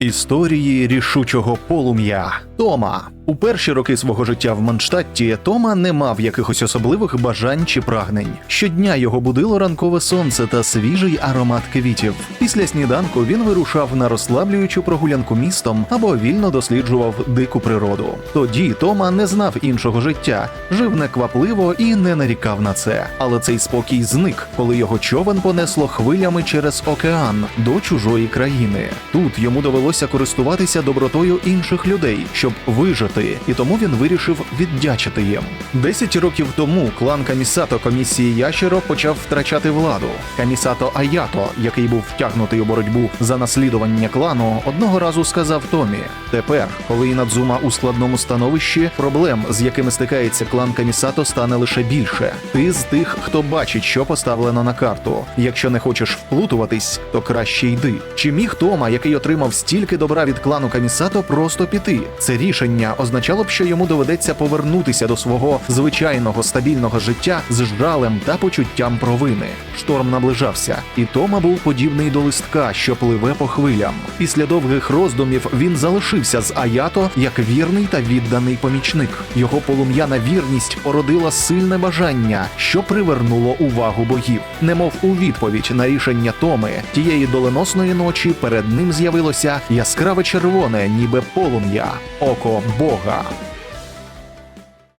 Історії рішучого полум'я Тома у перші роки свого життя в Манштатті Тома не мав якихось особливих бажань чи прагнень. Щодня його будило ранкове сонце та свіжий аромат квітів. Після сніданку він вирушав на розслаблюючу прогулянку містом або вільно досліджував дику природу. Тоді Тома не знав іншого життя, жив неквапливо і не нарікав на це. Але цей спокій зник, коли його човен понесло хвилями через океан до чужої країни. Тут йому довелося користуватися добротою інших людей, щоб вижити, і тому він вирішив віддячити їм. Десять років тому клан Камісато комісії Ящеро почав втрачати владу. Камісато Аято, який був втягнутий у боротьбу за наслідування клану, одного разу сказав Томі: тепер, коли Інадзума у складному становищі, проблем, з якими стикається клан Камісато, стане лише більше. Ти з тих, хто бачить, що поставлено на карту. Якщо не хочеш вплутуватись, то краще йди. Чи міг Тома, який отримав стільки добра від клану Камісато, просто піти? Це рішення означало б, що йому доведеться повернутися до свого звичайного стабільного життя з жалем та почуттям провини. Шторм наближався, і Тома був подібний до листка, що пливе по хвилям. Після довгих роздумів він залишився з Аято як вірний та відданий помічник. Його полум'яна вірність породила сильне бажання, що привернуло увагу богів. Немов у відповідь на рішення Томи, тієї доленосної ночі перед ним з'явилося яскраве червоне, ніби полум'я, око Бога.